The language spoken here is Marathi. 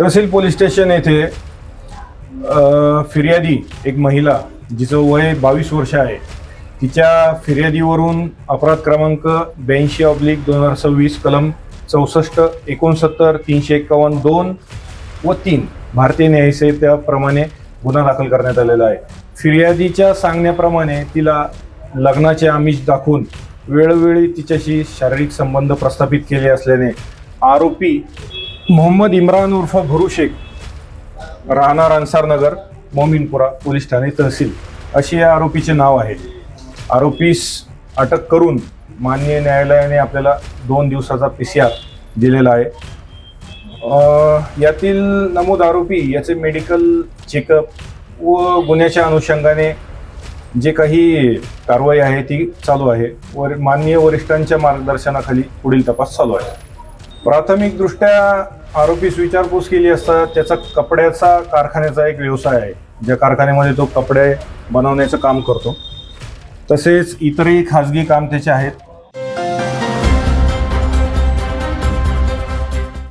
तहसील पोलीस स्टेशन येथे फिर्यादी एक महिला जिचं वय बावीस वर्ष आहे तिच्या फिर्यादीवरून अपराध क्रमांक ब्याऐंशी ऑब्लिक दोन हजार सव्वीस कलम चौसष्ट एकोणसत्तर तीनशे एकावन्न दोन व तीन भारतीय न्यायसंहितेप्रमाणे गुन्हा दाखल करण्यात आलेला आहे. फिर्यादीच्या सांगण्याप्रमाणे तिला लग्नाचे आमिष दाखवून वेळोवेळी तिच्याशी शारीरिक संबंध प्रस्थापित केले असल्याने आरोपी मोहम्मद इम्रान उर्फ भरू शेख राहणार अन्सारनगर मोमिनपुरा पोलीस ठाणे तहसील. असे या आरोपीचे नाव आहे. आरोपीस अटक करून माननीय न्यायालयाने आपल्याला दोन दिवसाचा पी सी आर दिलेला आहे. यातील नमूद आरोपी याचे मेडिकल चेकअप व गुन्ह्याच्या अनुषंगाने जे काही कारवाई आहे ती चालू आहे. वर माननीय वरिष्ठांच्या मार्गदर्शनाखाली पुढील तपास चालू आहे. प्राथमिकदृष्ट्या आरोपीस विचारपूस केली असता त्याचा कपड्याचा कारखान्याचा एक व्यवसाय आहे. ज्या कारखान्यामध्ये तो कपडे बनवण्याचं काम करतो. तसेच इतरही खाजगी काम त्याचे आहेत.